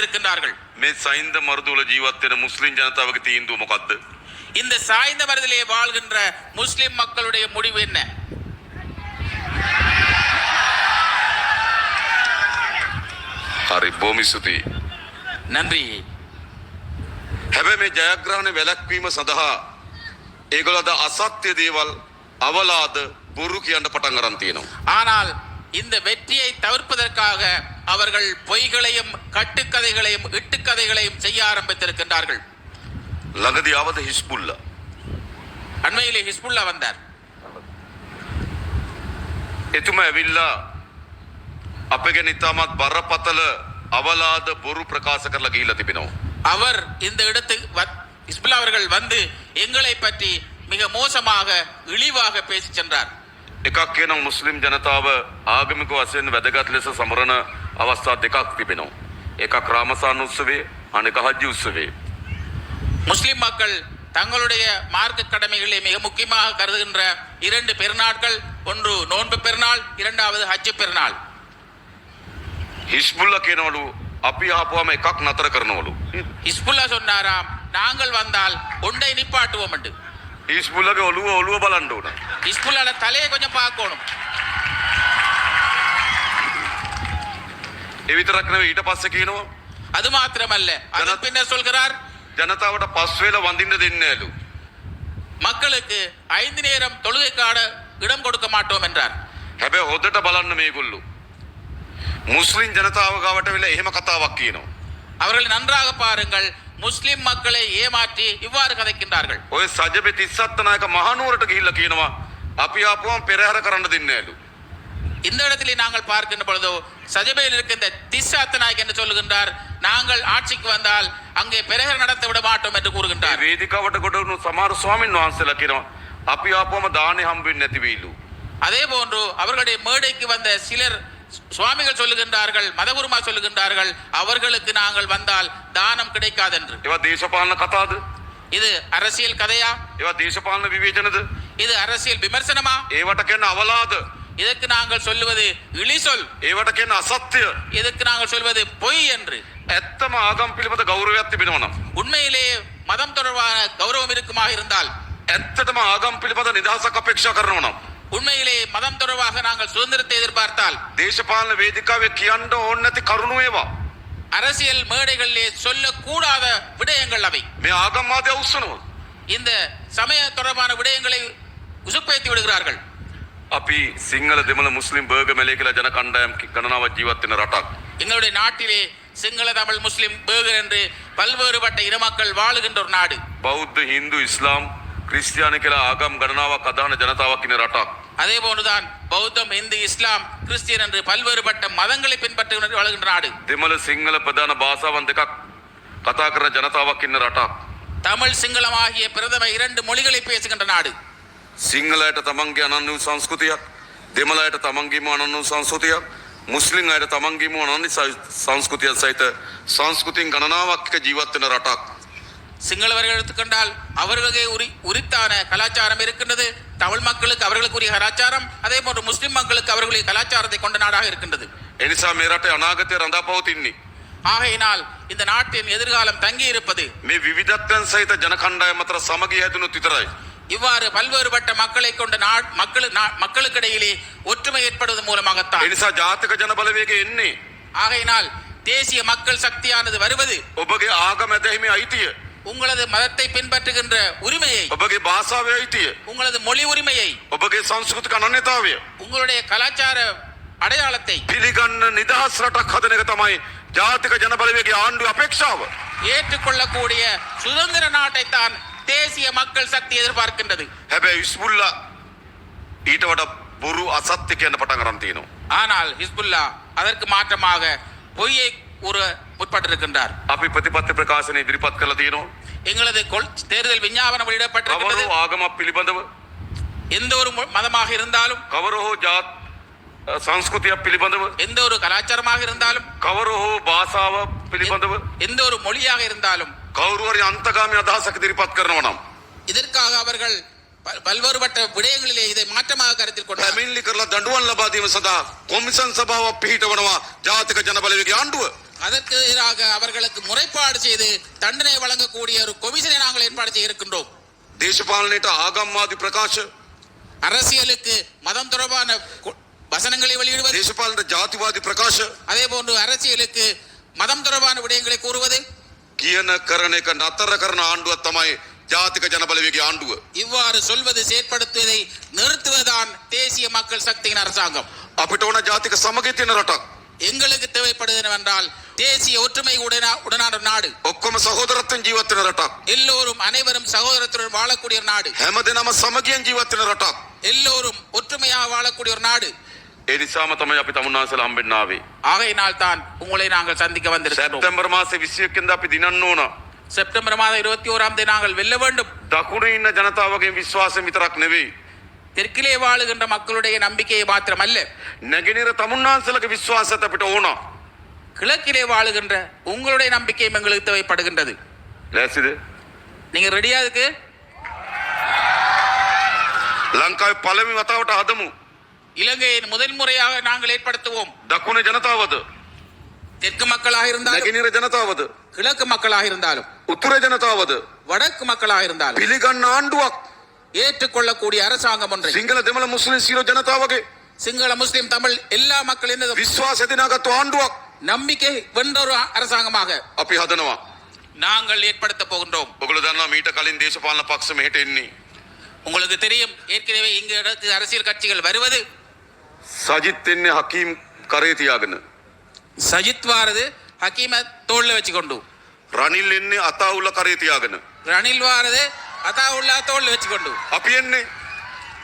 வந்திருக்கின்றார்கள் මේ සයින්ද මර්දුල ජීවත් වෙන මුස්ලිම් ජනතාවගේ තීන්දුව මොකද්ද? இந்த சாய்ந்த மருதிலே வாழ்கின்ற முஸ்லிம் மக்களுடைய முடிவு என்ன හරි බොහොම ස්තුතියි. நன்றி හැබැයි මේ ජයග්‍රහණ වැළැක්වීම සඳහා ඒගොල්ලෝ අද අසත්‍ය දේවල් අවලාද බොරු කියන්න පටන් අරන් තියෙනවා. ஆனால் இந்த வெற்றியை தவிர்ப்பதற்காக அவர்கள் பொய்களையும் கட்டுக்கதைகளையும் இட்டுக்கதைகளையும் செய்ய ஆரம்பித்திருக்கின்றார்கள் ළඟදී ආවද හිස්බුල්ලා. அண்மையிலே ஹிஸ்புல்லா வந்தார் එතුමා ඇවිල්ලා අප ගැන ඉතාමත් බරපතල අවලාද බොරු ප්‍රකාශ කරලා ගිහිල්ලා තිබෙනවා. அவர் இந்த இடத்துக்கு வ- ஹிஸ்புல்லா அவர்கள் வந்து எங்களை பற்றி மிக மோசமாக இழிவாக பேசி சென்றார் එකක් කියනවා මුස්ලිම් ජනතාව ආගමික වශයෙන් වැදගත් ලෙස සමරන අවස්ථා දෙකක් තිබෙනවා. එකක් රාමසාන උත්සවය අනෙක හජ්ජි උත්සවය. முஸ்லிம் மக்கள் தங்களுடைய மார்க்க கடமைகளை மிக முக்கியமாக கருதுகின்ற இரண்டு பெருநாட்கள் ஒன்று நோன்பு பெருநாள் இரண்டாவது ஹஜ்ஜு பெருநாள் හිස්බුල්ල කියනවලු අපි ආපුවම එකක් නතර කරනවලු. ஹிஸ்புல்லா சொன்னாராம் நாங்கள் வந்தால் ஒன்றை நிப்பாட்டுவோம் என்று හිස්බුල්ලගේ ඔළුව ඔළුව බලන්න ඕන. ஹிஸ்புல்லாட தலையை கொஞ்சம் பார்க்கணும் ඒ විතරක් නෙවෙයි ඊට පස්සේ කියනවා அது மாத்திரமல்ல அதன் பின்னர் சொல்கிறார் ජනතාවට පස් වේල වඳින්න දෙන්නේ නැලු. மக்களுக்கு ஐந்து நேரம் தொழுகைக்கான இடம் கொடுக்க மாட்டோம் என்றார் හැබැයි හොදට බලන්න මේගොල්ලෝ. මුස්ලිම් ජනතාව ගාවට වෙලා එහෙම කතාවක් කියනවා. அவர்களை நன்றாக பாருங்கள் முஸ்லிம் மக்களை ஏமாற்றி இவ்வாறு கதைக்கின்றார்கள் ඔය සජබෙ තිස්සත්ත නායක මහනුවරට ගිහිල්ලා කියනවා அப்பியாப்பும் பெரியார கரண்டு தின்னேலு இந்த இடத்திலே நாங்கள் பார்க்கின்ற பொழுதோ சஜபையில் இருக்கின்ற திசாத்தனாய்க் என்று சொல்லுகின்றார் நாங்கள் ஆட்சிக்கு வந்தால் அங்கே பெருகர் நடத்த விட மாட்டோம் என்று கூறுகின்றார் வேதிக்காவட்ட கொண்டு சமார சுவாமி வாசலக்கிறோம் அப்பியாப்போம தானே ஹம்பின் நெத்திவீலு அதே போன்று அவர்களுடைய மேடைக்கு வந்த சிலர் சுவாமிகள் சொல்லுகின்றார்கள் மதகுருமா சொல்லுகின்றார்கள் அவர்களுக்கு நாங்கள் வந்தால் தானம் கிடைக்காதென்று இவ தேசபாலன கதாது இது அரசியல் கதையா ඒවා දේශපාලන විවේචනද? இது அரசியல் விமர்சனமா ඒවට කියන අවලාද? இதற்கு நாங்கள் சொல்லுவது இழிசொல் ඒවට කියන අසත්‍ය. இதற்கு நாங்கள் சொல்வது பொய் என்று ඇත්තම ආගම් පිළිබඳ ගෞරවයක් තිබෙනවා නම් உண்மையிலேயே மதம் தொடர்பான கௌரவம் இருக்குமாக இருந்தால் ඇත්තටම ආගම් පිළිබඳ නිදහසක් අපේක්ෂා කරනවා නම් உண்மையிலே மதம் தொடர்பாக நாங்கள் சுதந்திரத்தை எதிர்பார்த்தால் දේශපාලන වේදිකාවේ කියන්න ඕන නැති කරුණු ඒවා. அரசியல் மேடைகளிலே சொல்லக்கூடாத விடயங்கள் அவை මේ ආගම්වාදය උස්සනවා. இந்த சமய தொடர்பான விடயங்களை உசுப்பேத்தி விடுகிறார்கள் අපි සිංහල දෙමළ මුස්ලිම් බර්ග මැලේ කියලා ජන කණ්ඩායම් ගණනාවක් ජීවත් වෙන රටක්. எங்களுடைய நாட்டிலே சிங்கள தமிழ் முஸ்லிம் பேகர் என்று பல்வேறுபட்ட இன மக்கள் வாழுகின்ற ஒரு நாடு බෞද්ධ හින්දු ඉස්ලාම් ක්‍රිස්තියානි කියලා ආගම් ගණනාවක් අදහන ජනතාවක් ඉන්න රටක්. அதே போன்றுதான் பௌத்தம் இந்து இஸ்லாம் கிறிஸ்டியன் என்று பல்வேறுபட்ட மதங்களை பின்பற்றி வாழுகின்ற நாடு දෙමළ සිංහල ප්‍රධාන භාෂාවන් දෙකක් කතා කරන ජනතාවක් ඉන්න රටක්. தமிழ் சிங்களம் ஆகிய பிரதம இரண்டு மொழிகளை பேசுகின்ற நாடு සිංහලයට තමන්ගේ අනන්න වූ සංස්කෘතියක් දෙමළයට තමන්ගේම අනන්න වූ සංස්කෘතියක් මුස්ලිම් අයට තමන්ගේම අනන්න සංස්කෘතියක් සහිත සංස්කෘතින් ගණනාවක් එක ජීවත් වෙන රටක්. சிங்களவர்கள் எடுத்துக்கொண்டால் அவர்களுக்கே உரி உரித்தான கலாச்சாரம் இருக்கின்றது தமிழ் மக்களுக்கு அவர்களுக்குரிய கலாச்சாரம் அதே போன்று முஸ்லிம் மக்களுக்கு அவர்களுடைய கலாச்சாரத்தை கொண்ட நாடாக இருக்கின்றது එනිසා මේ රටේ අනාගතය රඳා පවතින්නේ. ஆகையினால் இந்த நாட்டின் எதிர்காலம் தங்கி இருப்பது මේ විවිධත්වයන් සහිත ජන කණ්ඩායම් අතර සමගිය හැදුණුත් විතරයි. இவ்வாறு பல்வேறுபட்ட மக்களை கொண்ட நாட் மக்களு நா- மக்களுக்கிடையிலே ஒற்றுமை ஏற்படுவதன் மூலமாகத்தான் එනිසා ජාතික ජන බලවේගය එන්නේ. ஆகையினால் தேசிய மக்கள் சக்தியானது வருவது ඔබගේ ආගම ඇදහිමේ අයිතිය. உங்களது மதத்தை பின்பற்றுகின்ற உரிமையை ඔබගේ භාෂාවේ අයිතිය. உங்களது மொழி உரிமையை ඔබගේ සංස්කෘතික අනන්‍යතාවය. உங்களுடைய கலாச்சார அடையாளத்தை පිළිගන්න නිදහස් රටක් හදන එක තමයි ජාතික ජන බලවේගයේ ආණ්ඩුව අපේක්ෂාව. ஏற்றுக்கொள்ளக்கூடிய சுதந்திர நாட்டைத்தான் தேசிய மக்கள் சக்தி எதிர்பார்க்கின்றது හැබැයි ඉස්බුල්ලා ඊට වඩා බොරු අසත්‍ය කියන්න පටන් අරන් තියෙනවා. ஆனால் ஹிஸ்புல்லா அதற்கு மாற்றமாக பொய்யை கூற முற்பட்டிருக்கின்றார் අපි ප්‍රතිපත්ති ප්‍රකාශන ඉදිරිපත් කරලා තියෙනවා. எங்களது கொள் தேர்தல் விஞ்ஞாபனம் කවර வெளியிடப்பட்டிருக்கிறது හෝ ආගමක් පිළිබඳව எந்த ஒரு மொ- மதமாக இருந்தாலும் කවර හෝ ජාත් සංස්කෘතියක් පිළිබඳව எந்த ஒரு கலாச்சாரமாக இருந்தாலும் කවර හෝ භාෂාව පිළිබඳව எந்த ஒரு மொழியாக இருந்தாலும் කවුරු හරි අන්තගාමී අදහසක් ඉදිරිපත් කරනවා නම් இதற்காக அவர்கள் பல்- பல்வேறுபட்ட விடயங்களிலே இதை மாற்றமாக கருத்தில் கொண்டார் පැමිණිලි කරලා දඬුවම් ලබා දීම සඳහා කොමිසන් සභාවක් පිහිටවනවා ජාතික ජන බලවේගයේ ආණ්ඩුව. அதற்கு எதிராக அவர்களுக்கு முறைப்பாடு செய்து தண்டனை வழங்கக்கூடிய ஒரு கொமிஷனை நாங்கள் ஏற்பாடு செய்ய இருக்கின்றோம் දේශපාලනයට ආගම්වාදී ප්‍රකාශ அரசியலுக்கு மதம் தொடர்பான கு- வசனங்களை வெளியிடுவது දේශපාලනට ජාතිවාදී ප්‍රකාශ அதே போன்று அரசியலுக்கு மதம் தொடர்பான விடயங்களை கூறுவது කියන කරන එක නතර කරන ආණ්ඩුවක් තමයි ජාතික ජනබලවේගේ ආණ්ඩුව. இவ்வாறு சொல்வது செயற்படுத்துவதை நிறுத்துவதுதான் தேசிய மக்கள் சக்தியின் அரசாங்கம் අපිට ඕන ජාතික සමගිය තියෙන රටක්. எங்களுக்கு தேவைப்படுவது என்னவென்றால் தேசிய ஒற்றுமை உடனா உடனான ஒரு நாடு ඔක්කොම සහෝදරත්වයෙන් ජීවත් වෙන රටක්. எல்லோரும் அனைவரும் சகோதரத்துடன் வாழக்கூடிய ஒரு நாடு හැමදෙනාම සමගියෙන් ජීවත් වෙන රටක්. எல்லோரும் ஒற்றுமையாக வாழக்கூடிய ஒரு நாடு ඒ නිසාම තමයි අපි තමුන්නාසල හම්බෙන්න ආවේ. ஆகையினால் தான் உங்களை நாங்கள் சந்திக்க வந்திருக்கிறோம் සැප්තැම්බර් මාසේ 21 වෙනිදා අපි දිනන්න ඕන. செப்டம்பர் மாதம் இருபத்தி ஓராம் தேதி நாங்கள் வெல்ல வேண்டும் දකුණේ ඉන්න ජනතාවගේ විශ්වාසය විතරක් නෙවෙයි. தெற்கிலே வாழுகின்ற மக்களுடைய நம்பிக்கையை மாத்திரமல்ல නැගෙනහිර තමුන්නාන්සලගේ විශ්වාසයත් අපිට ඕන. கிழக்கிலே வாழுகின்ற உங்களுடைய நம்பிக்கையும் எங்களுக்கு தேவைப்படுகின்றது ලෑස්තිද? நீங்க ரெடியா இருக்கு ලංකාවේ පළවෙනි වතාවට හදමු. இலங்கையின் முதல் முறையாக நாங்கள் ஏற்படுத்துவோம் දකුණේ ජනතාවද? தெற்கு மக்களாக இருந்தாலும் නැගෙනහිර ජනතාවද? கிழக்கு மக்களாக இருந்தாலும் උතුරේ ජනතාවද? வடக்கு மக்களாக இருந்தாலும் පිළිගන්න ආණ්ඩුවක් ஏற்றுக்கொள்ளக்கூடிய அரசாங்கம் ஒன்றை සිංහල දෙමළ මුස්ලිම් සියලු ජනතාවගේ சிங்கள முஸ்லிம் தமிழ் எல்லா மக்களின் විශ්වාසය දිනාගත්තු ආණ්ඩුවක් நம்பிக்கை வென்ற ஒரு அரசாங்கமாக අපි හදනවා. நாங்கள் ஏற்படுத்த போகின்றோம் ඔගොල්ලෝ දන්නවා මීට කලින් දේශපාලන පක්ෂ මෙහෙට එන්නේ. உங்களுக்கு தெரியும் ஏற்கனவே இங்கு இடத்து அரசியல் கட்சிகள் வருவது සජිත් එන්නේ හකීම් කරේ තියාගෙන. சஜித் வாரது ஹக்கீம தோல்ல வச்சுக்கொண்டு රනිල් එන්නේ අතාඋල්ල කරේ තියාගෙන. ரணில் வாரது அதாவுல்லா தோல்ல வச்சுக்கொண்டு අපි එන්නේ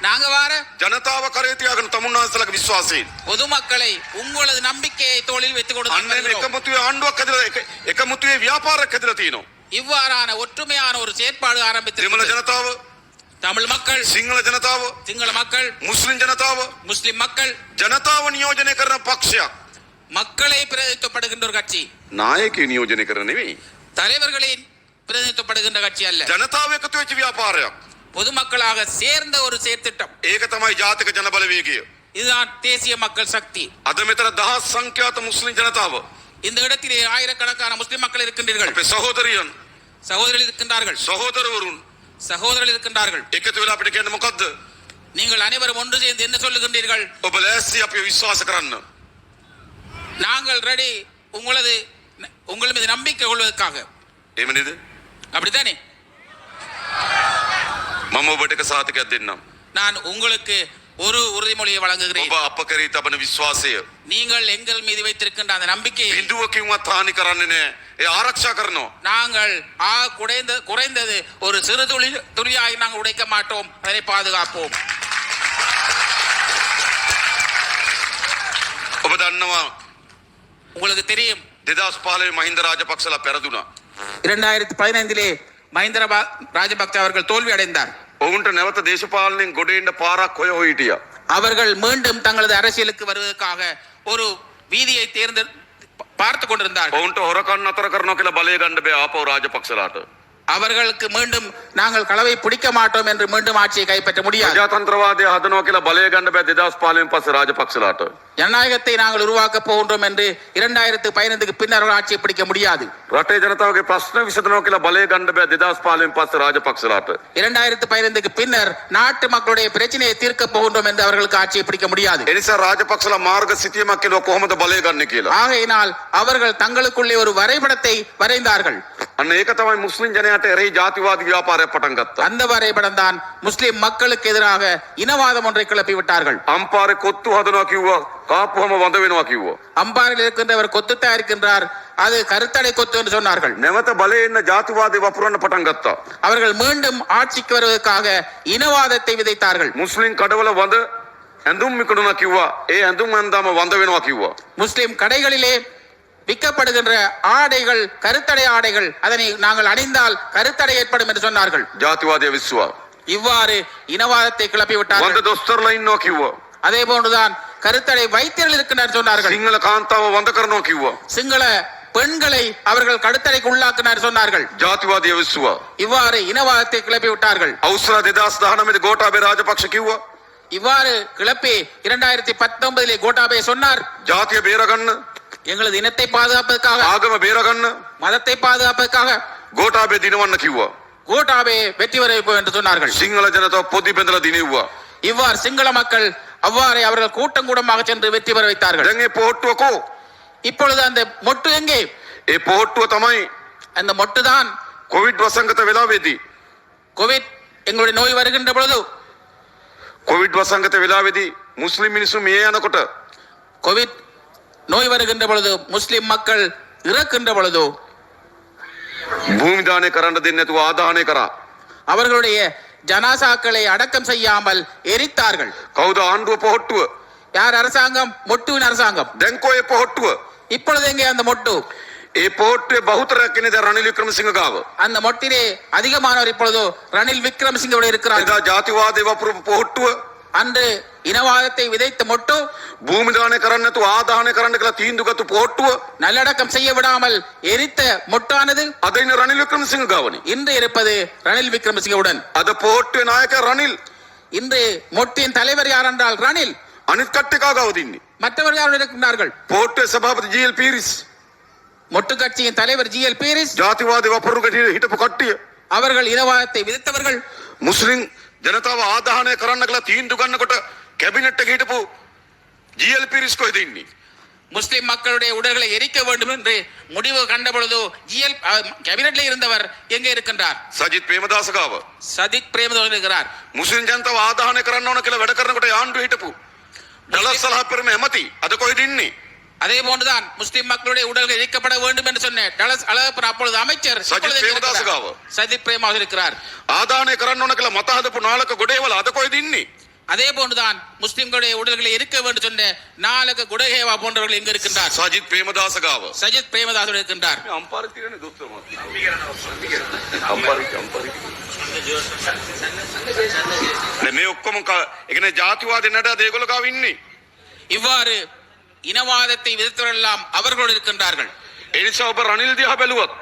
நாங்க வார ජනතාව කරේ තියාගෙන තමුන්නාන්සලගේ විශ්වාසයෙන්. பொதுமக்களை உங்களது நம்பிக்கையை தோளில் வைத்துக் අන්න එන கொடுத்து එකමුතුවේ ආණ්ඩුවක් හැදලා එක- එකමුතුවේ ව්‍යාපාරයක් හැදලා තියෙනවා. இவ்வாறான ஒற்றுமையான ஒரு செயற்பாடு දෙමළ ஆரம்பித்து ජනතාව, தமிழ் மக்கள் සිංහල ජනතාව, சிங்கள மக்கள் මුස්ලිම් ජනතාව முஸ்லிம் மக்கள் ජනතාව නියෝජනය කරන පක්ෂයක්. மக்களை பிரதிநிதித்துவப்படுகின்ற ஒரு கட்சி නායකයෝ නියෝජනය කරන නෙවෙයි. தலைவர்களின் பிரதிநிதித்துவப்படுகின்ற கட்சி அல்ல ජනතාව එකතු වෙච්ච ව්‍යාපාරයක්. பொதுமக்களாக சேர்ந்த ஒரு செயற்திட்டம் ඒක තමයි ජාතික ජනබලවේගය. இதுதான் தேசிய மக்கள் சக்தி අද මෙතන දහස් සංඛ්‍යාත මුස්ලිම් ජනතාව இந்த இடத்திலே ஆயிரக்கணக்கான முஸ்லிம் மக்கள் இருக்கின்றீர்கள் අපේ සහෝදරියන් சகோதரர்கள் இருக்கின்றார்கள் සහෝදරවරුන් சகோதரர்கள் இருக்கின்றார்கள் එකතු වෙලා අපිට කියන්න මොකද්ද? நீங்கள் அனைவரும் ஒன்று சேர்ந்து என்ன சொல்லுகின்றீர்கள் ඔබ ලෑස්ති අපි විශ්වාස කරන්න. நாங்கள் ரெடி உங்களது உங்கள் மீது நம்பிக்கை கொள்வதற்காக එහෙම නේද? அப்படித்தானே මම ඔබට එක සාතිකයක් දෙන්නම්. நான் உங்களுக்கு ஒரு உறுதிமொழியை வழங்குகிறேன் ඔබ අප කරේ තබන විශ්වාසය நீங்கள் எங்கள் மீது வைத்திருக்கின்ற அந்த நம்பிக்கையை බිඳුවකින්වත් හානි කරන්නේ නැහැ. ඒ ආරක්ෂා කරනවා. நாங்கள் ஆ குறைந்த குறைந்தது ஒரு சிறு துளி துளியாய் நாங்கள் உடைக்க மாட்டோம் அதனை பாதுகாப்போம் ඔබ දන්නවා உங்களுக்கு தெரியும் 2015 මහින්ද රාජපක්ෂලා පෙරදුනා. இரண்டாயிரத்தி பதினைந்திலே மஹிந்திர பா- ராஜபக்ச அவர்கள் தோல்வி அடைந்தார் ඔවුන්ට නැවත දේශපාලනයෙන් ගොඩ එන්න පාරක් හොය හොය හිටියා. அவர்கள் மீண்டும் தங்களது அரசியலுக்கு வருவதற்காக ஒரு வீதியை தேர்ந்து பார்த்து கொண்டிருந்தார்கள் ඔවුන්ට හොරකම් අතර කරනවා කියලා බලය ගන්න බෑ ආපහු රාජපක්ෂලාට. அவர்களுக்கு மீண்டும் நாங்கள் களவை பிடிக்க மாட்டோம் என்று மீண்டும் ஆட்சியை கைப்பற்ற முடியாது ප්‍රජාතන්ත්‍රවාදය හදනවා කියලා බලය ගන්න බෑ 2015 පස්සේ රාජපක්ෂලාට. ஜனநாயகத்தை நாங்கள் உருவாக்கப் போகின்றோம் என்று இரண்டாயிரத்து பதினைந்துக்கு பின்னர் அவர்கள் ஆட்சியை பிடிக்க முடியாது රටේ ජනතාවගේ ප්‍රශ්න විසඳනවා කියලා බලය ගන්න බෑ 2015 පස්සේ රාජපක්ෂලාට. இரண்டாயிரத்து பதினைந்துக்கு பின்னர் நாட்டு மக்களுடைய பிரச்சனையை தீர்க்க போகின்றோம் என்று அவர்களுக்கு ஆட்சியை பிடிக்க முடியாது එනිසා රාජපක්ෂලා මාර්ග සිතියමක් කියලා කොහොමද බලය ගන්න කියලා. ஆகையினால் அவர்கள் தங்களுக்குள்ளே ஒரு வரைபடத்தை வரைந்தார்கள் අන්න ඒක තමයි මුස්ලිම් ජනයාට එරෙහි ජාතිවාදී ව්‍යාපාරයක් පටන් ගත්තා. அந்த வரைபடம் தான் முஸ்லிம் மக்களுக்கு எதிராக இனவாதம் ஒன்றை கிளப்பி விட்டார்கள் අම්පාරේ කොත්තු හදනවා කිව්වා காப்போம வந்தவேனுமாக்கிவோ அம்பாரில் இருக்கின்றவர் கொத்துட்டா இருக்கின்றார். அது கருத்தடை கொத்து என்று சொன்னார்கள். நெவத்த பலையின ஜாதிவாதி வப்புரன் பட்டங்கத்தா அவர்கள் மீண்டும் ஆட்சிக்கு வருவதற்காக இனவாதத்தை விதைத்தார்கள். முஸ்லிம் கடவுளை வந்து எந்தும் மிக்கணும்னா கிவா ஏ எந்தும் எந்தாம வந்தவேனுமா கிவா முஸ்லிம் கடைகளிலே விற்கப்படுகின்ற ஆடைகள் கருத்தடை ஆடைகள் அதனை நாங்கள் அணிந்தால் கருத்தடை ஏற்படும் என்று சொன்னார்கள். ஜாதிவாதிய விசுவா? இவ்வாறு இனவாதத்தை கிளப்பி விட்டார் அதே போன்றுதான் கருத்தடை வைத்தியர்கள் இருக்கின்றனர் சொன்னார்கள். சிங்கள காந்தாவை வந்த கரணோக்கி சிங்கள பெண்களை அவர்கள் கடுத்தடைக்கு உள்ளாக்கினார் சொன்னார்கள். ஜாதிவாதிய விசுவா. இவ்வாறு இனவாதத்தை கிளப்பி விட்டார்கள். அவுஸ்ரா திதாஸ் தானம் இது கோட்டாபே ராஜபக்ஷ கிவா. இவ்வாறு கிளப்பி இரண்டாயிரத்தி பத்தொன்பதிலே கோட்டாபே சொன்னார். ஜாத்திய பேரகன். எங்களது இனத்தை பாதுகாப்பதற்காக. ஆகம பேரகன். மதத்தை பாதுகாப்பதற்காக. கோட்டாபே தினவண்ண கிவா. கோட்டாபே வெற்றி வரைப்பு என்று சொன்னார்கள். சிங்கள ஜனதா பொதி பெந்தல தினிவா இவ்வாறு சிங்கள மக்கள் அவ்வாறே அவர்கள் கூட்டம் கூட்டமாக சென்று வெற்றி பெற வைத்தார்கள் දැන් ඒ පොහොට්ටුව කෝ? இப்பொழுது அந்த மொட்டு எங்கே ඒ පොහොට්ටුව තමයි அந்த மொட்டு தான் කොවිඩ් වසංගත වෙලාවේදී கோவிட் எங்களுடைய நோய் வருகின்ற பொழுது කොවිඩ් වසංගත වෙලාවේදී මුස්ලිම් මිනිස්සු මිය යනකොට கோவிட் நோய் வருகின்ற பொழுது முஸ்லிம் மக்கள் இறக்கின்ற பொழுது භූමි දානය කරන්න දෙන්නේ නැතුව ආදානය කරා. அவர்களுடைய ஜனாசாக்களை அடக்கம் செய்யாமல் எரித்தார்கள். கௌத ஆண்டு போட்டுவ யார் அரசாங்கம்? மொட்டுவின் அரசாங்கம். டெங்கோய போட்டுவ இப்பொழுது எங்கே அந்த மொட்டு? இப்போட்டு பகுத்தரக்கினித ரணில் விக்ரமசிங்க காவு அந்த மொட்டிலே அதிகமானவர் இப்பொழுது ரணில் விக்ரமசிங்கோட இருக்கிறார். ஜாதிவாத போட்டுவ වපුරපු පොහොට්ටුව அன்று இனவாதத்தை விதைத்த மொட்டு භූමි දානය කරන්න නැතුව ආදානය කරන්න කියලා තීන්දුවගත්තු පොහොට්ටුව நல்லடக்கம் செய்ய விடாமல் எரித்த மொட்டானது අද ඉන්න රනිල් වික්‍රමසිංහ ගාවනේ. இன்று இருப்பது ரணில் விக்ரமசிங்கவுடன் අද පොහොට්ටුවේ නායක රනිල් இன்று மொட்டின் தலைவர் யார் என்றால் ரணில் අනිත් කට්ටිය කා ගාවද ඉන්නේ? மற்றவர் யார் இருக்கின்றார்கள் පොහොට්ටුවේ සභාපති ජී.එල් පීරිස් மொட்டு கட்சியின் தலைவர் ஜி எல் பீரிஸ் ජාතිවාදී වපුරු කටියේ හිටපු කට්ටිය அவர்கள் இனவாதத்தை விதித்தவர்கள் මුස්ලිම් ජනතාව ආදාහනය කරන්න කියලා තීන්දුව ගන්නකොට කැබිනට් එක හිටපු ජී.එල් පීරිස් කොහෙද ඉන්නේ? முஸ்லிம் மக்களுடைய உடல்களை எரிக்க வேண்டும் என்று முடிவு கண்ட பொழுது ஜிஎல் கேபினெட்ல இருந்தவர் எங்கே இருக்கின்றார் සජිත් ප්‍රේමදාස ගාව. சதிக் பிரேமதோடு இருக்கிறார் මුස්ලිම් ජනතාව ආදාහනය කරන්න ඕන කියලා වැඩ කරනකොට ආණ්ඩුව හිටපු ඩලස් සලහ පෙරම ඇමති අද කොහෙද ඉන්නේ? அதே போன்றுதான் முஸ்லிம் மக்களுடைய உடல்கள் எரிக்கப்பட வேண்டும் என்று சொன்ன டலஸ் அழகப்பன் அப்பொழுது அமைச்சர் சஜித் இப்பொழுது எங்கே பிரேமதாச இருக்கிறார்? காவ. சஜித் பிரேமாக இருக்கிறார் ආදාහනය කරන්න ඕන කියලා මත හදපු නාලක ගොඩේවල අද කොහෙද ඉන්නේ? அதே போன்றுதான் முஸ்லிம்களுடைய உடல்களை எரிக்க வேண்டும் சொன்ன நாலக குடகேவா போன்றவர்கள் எங்க இருக்கின்றார் සජිත් ප්‍රේමදාස ගාව. சஜித் பிரேமதாசோடு இருக்கின்றார் මේ අම්පාරේ තියෙනනේ දොස්තර මහත්තයා. අම්පාරේ අම්පාරේ. දැන් මේ ඔක්කොම ක- ඒ කියන්නේ ජාතිවාදී නඩ දේගොල්ල ගාව ඉන්නේ. இவ்வாறு இனவாதத்தை விதித்தவரெல்லாம் அவர்களோடு இருக்கின்றார்கள் ඒ නිසා ඔබ රනිල් දිහා බැලුවත්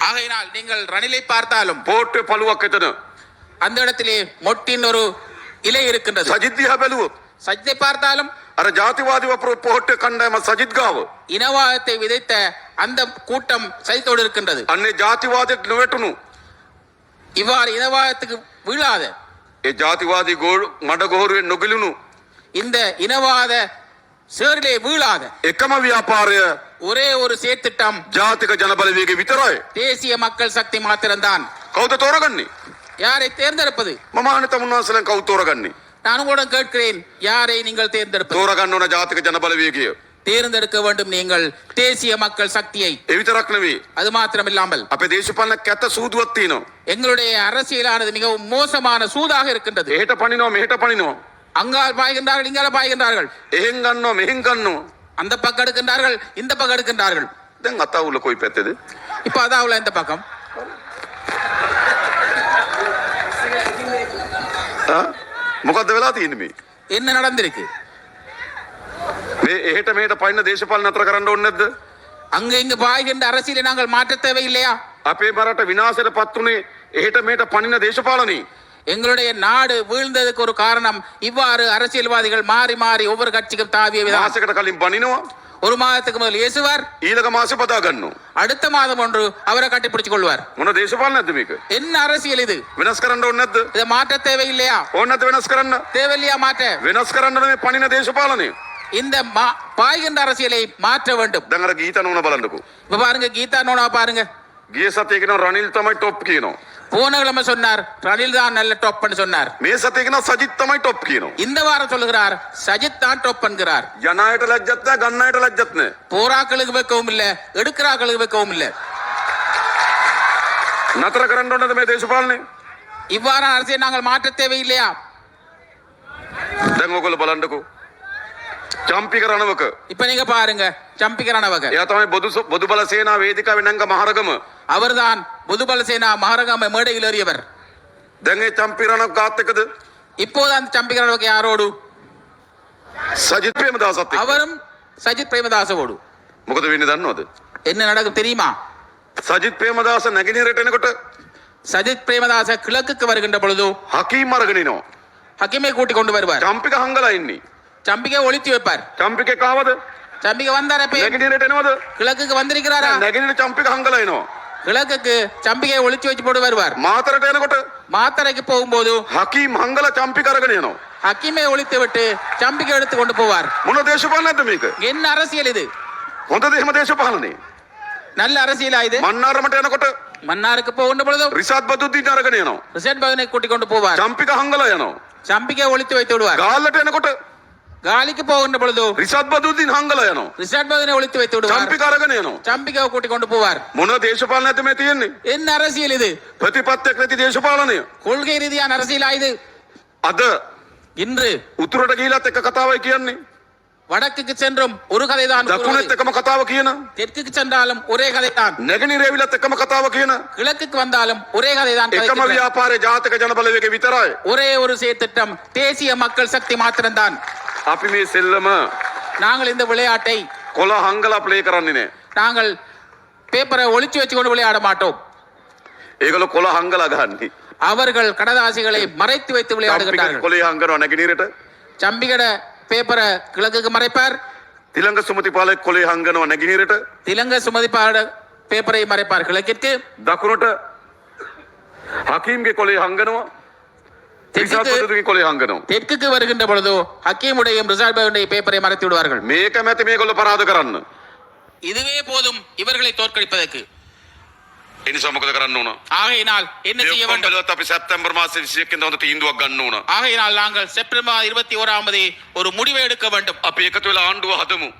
ஆகையினால் நீங்கள் ரணிலை பார்த்தாலும் පෝට්ටේ පළුවක් එතන. அந்த இடத்திலே மொட்டின் ஒரு இலை இருக்கின்றது සජිත් දිහා බැලුවොත් சஜித்தை பார்த்தாலும் අර ජාතිවාදී වපුරු පොහොට්ටේ කණ්ඩායම සජිත් ගාව. இனவாதத்தை விதைத்த அந்த கூட்டம் சஜித்தோடு இருக்கின்றது අන්නේ ජාතිවාදයට නොවැටුණු இவ்வாறு இனவாதத்துக்கு வீழாத ඒ ජාතිවාදී ගෝල් මඩ ගොහරුවෙන් නොගිලුණු இந்த இனவாத சேரிலே வீழாத එකම ව්‍යාපාරය ஒரே ஒரு சேர்த்திட்டம் ජාතික ජනබලවේගය විතරයි. தேசிய மக்கள் சக்தி மாத்திரம்தான் කවුද තෝරගන්නේ? யாரை தேர்ந்தெடுப்பது මම අහන තමුන්වහන්සේලාන් කවුද තෝරගන්නේ? நான் உங்களிடம் கேட்கிறேன் யாரை நீங்கள் தேர்ந்தெடுப்பது තෝරගන්න ඕන ජාතික ජනබලවේගය. தேர்ந்தெடுக்க வேண்டும் நீங்கள் தேசிய மக்கள் சக்தியை ඒ විතරක් නෙවෙයි. அது மாத்திரமில்லாமல் අපේ දේශපාලන කැත සූදුවක් තියෙනවා. எங்களுடைய அரசியலானது மிகவும் மோசமான சூதாக இருக்கின்றது එහෙට පනිනවා මෙහෙට පනිනවා. அங்கால் பாய்கின்றார்கள் இங்கால பாய்கின்றார்கள் එහෙන් ගන්නවා මෙහෙන් ගන්නවා. அந்த பக்கம் எடுக்கின்றார்கள் இந்த பக்கம் எடுக்கின்றார்கள் දැන් අතවුල කොයි පැත්තේද? இப்ப அதாவுல இந்த பக்கம் ආ? මොකද්ද වෙලා තියෙන්නේ මේ? என்ன நடந்திருக்கு මේ එහෙට මෙහෙට පයින්න දේශපාලන නතර කරන්න ඕනේ නැද්ද? அங்கு இங்கு பாய்கின்ற அரசியலை நாங்கள் மாற்ற தேவையில்லையா අපේ බරට විනාශයටපත් උනේ එහෙට මෙහෙට පනින දේශපාලනේ. எங்களுடைய நாடு வீழ்ந்ததுக்கு ஒரு காரணம் இவ்வாறு அரசியல்வாதிகள் மாறி மாறி ஒவ்வொரு கட்சிக்கும் தாவிய விதம். கலிம் பண்ணினோம். ஒரு மாதத்துக்கு முதல் இயேசுவார் ஈழக மாசு பதா கண்ணு. அடுத்த மாதம் ஒன்று அவரை கட்டிப்பிடிச்சு கொள்வார் உன தேசபாலனத்து மீக்கு. என்ன அரசியல் இது? வினஸ்கரண்ட ஒன்னத்து இதை மாற்ற தேவையில்லையா? ஒன்னத்து வினஸ்கரண்ட தேவையில்லையா மாற்ற? வினஸ்கரண்டனமே பண்ணின தேசபாலனே. இந்த பாய்கின்ற அரசியலை மாற்ற வேண்டும். தங்கட கீதா நோன பலந்துக்கு இப்ப பாருங்க கீதா நோனா பாருங்க. கீசத்தேக்கணும் ரணில் தமிழ் டொப் கீணும் போன சொன்னார் ரணில் தான் நல்ல டொப்னு சொன்னார். මේ සතියකන සජිත්තමයි ටොප් කියනවා. இந்த வாரம் சொல்லுகிறார் சஜித் தான் டொப் என்கிறார். යනායට ලැජ්ජත් නෑ ගන්නායට ලැජ්ජත් வைக்கவும் இல்ல எடுக்கிறாக்களுக்கு வைக்கவும் இல்ல. නතර කරන්න ඕනද මේ இவ்வாறு அரசியல் நாங்கள் மாற்ற தேவையில்லையா? දැන් ඔයගොල්ලෝ බලන්නකෝ. චම්පික රණවක இப்ப நீங்க பாருங்க சம்பிகர் එයා තමයි බොදු බොදු බල සේනා වේදිකාවේ නංග මහරගම அவர்தான் புதுபல சேனா மகாரகாம மேடையில் ஏறியவர் දැන් ඒ චම්පි රණක් ගාත් එකද? இப்போது அந்த சம்பிக்கிறானவக யாரோடு සජිත් ප්‍රේමදාසත් එක්ක. அவரும் சஜித் பிரேமதாசவோடு මොකද වෙන්නේ දන්නවද? என்ன நடக்கும் தெரியுமா සජිත් ප්‍රේමදාස නැගිනහිරට එනකොට சஜித் பிரேமதாச கிழக்குக்கு வருகின்ற பொழுது හකීම් අරගෙන එනවා. ஹக்கிமை கூட்டி கொண்டு வருவார் චම්පික හංගලා ඉන්නේ. சம்பிக்கை ஒழித்து வைப்பார் චම්පිකේ කාවද? சம்பிக்க வந்தார் அப்பே නැගෙනහිරට එනවද கிழக்குக்கு வந்திருக்கிறாரா නැගෙනහිර චම්පික හංගලා එනවා വിളക്കൊക്കെ ചമ്പികയെ ഒളിച്ചു വെച്ചിട്ട് വരുവാർ മാത്തരട്ടെ എനക്കോട്ട് മാത്തരയ്ക്ക് പോകുമ്പോൾ ഹക്കീം ഹംഗല ചമ്പി കറകണിയാണോ ഹക്കീമെ ഒളിത്ത് വിട്ട് ചമ്പിക എടുത്തു കൊണ്ടുപോവാർ മുന്ന ദേശപാലനം മീക്ക് എന്ന அரசியல் இது മുന്ന ദേഹമ ദേശപാലനെ നല്ല அரசியலாயுது മണ്ണാറ മട്ട എനക്കോട്ട് മണ്ണാർക്ക് പോകുന്ന പൊഴുതും റിസാദ് ബദുദ്ദീൻ കറകണിയാണോ റിസാദ് ബദുനെ കൂട്ടിക്കൊണ്ട് പോവാർ ചമ്പിക ഹംഗലയാണോ ചമ്പിക ഒളിച്ചു വെച്ചു വിടുവാർ കാലട്ടെ എനക്കോട്ട് ಗಾಳಿಗೆ போகின்ற பொழுது ರಿಷಾದ್ ಬದುದ್ದೀನ್ ಹಂಗಲ ಏನೋ ರಿಷಾದ್ ಬದುನೆ ಒಳಿತು ವೈತು ವಿಡುವಾರ್ ಚಂಪಿಕ ಅರಗನ ಏನೋ ಚಂಪಿಕ ಕೂಟಿಕೊಂಡು ಪೋವಾರ್ ಮುನ ದೇಶಪಾಲನೆ ಅತ ಮೇ ತಿಯನ್ನಿ ಎನ್ನ ಅರಸಿಯಲ ಇದು ಪ್ರತಿಪತ್ಯ ಕೃತಿ ದೇಶಪಾಲನೆ ಕೊಳ್ಗೆ ರೀತಿಯಾನ ಅರಸಿಯಲ ಇದು இன்று உத்தரட்ட கீழாத் எக்க கதாவை கியன்னி வடக்குக்கு சென்றும் ஒரு கதை தான் தக்குணத்தக்கம கதாவை கியன தெற்குக்கு சென்றாலும் ஒரே கதை தான் நெகனிரேவில தெக்கம கதாவை கியன கிழக்குக்கு வந்தாலும் ஒரே கதை தான் எக்கம வியாபார ஜனபலவேக விதராய் ஒரே ஒரு செயற்திட்டம் தேசிய மக்கள் சக்தி மாத்திரம்தான் අපි මේ සෙල්ලම நாங்கள் இந்த விளையாட்டை කොළ හංගලා ප්ලේ කරන්නේ නෑ நாங்கள் பேப்பரை ஒளிச்சு வச்சு கொண்டு விளையாட மாட்டோம் ඒගොල්ලෝ කොළ හංගලා ගන්නේ அவர்கள் கடதாசிகளை மறைத்து வைத்து චම්පික விளையாடுகிறார்கள் කොළේ හංගනවා නැගෙනහිරට சம்பிகட பேப்பரை கிழக்குக்கு மறைப்பார் තිලංග සුමතිපාලෙක් කොළේ හංගනවා නැගෙනහිරට திலங்க சுமதிப்பாட பேப்பரை மறைப்பார் கிழக்கிற்கு දකුණට හකීම්ගේ කොළේ හංගනවා தெற்குக்கு රිසාත්පතිතුගේ කොළේ හංගනවා தெற்குக்கு வருகின்ற பொழுது ஹக்கீமுடையும் ரிசர்வ் பேங்குடைய பேப்பரை மறைத்து விடுவார்கள் මේක මැති මේගොල්ල පරාද කරන්න இதுவே போதும் இவர்களை தோற்கடிப்பதற்கு එනිසා මොකද කරන්න ඕන ஆகையினால் என்ன செய்ய வேண்டும் බැලුවත් අපි සැප්තැම්බර් මාසේ 21 හොඳ තීන්දුවක් ගන්න ඕන ஆகையினால் நாங்கள் செப்டம்பர் இருபத்தி ஓராம் தேதி ஒரு முடிவை எடுக்க வேண்டும் අපි එකතු වෙලා ආණ්ඩුව හදමු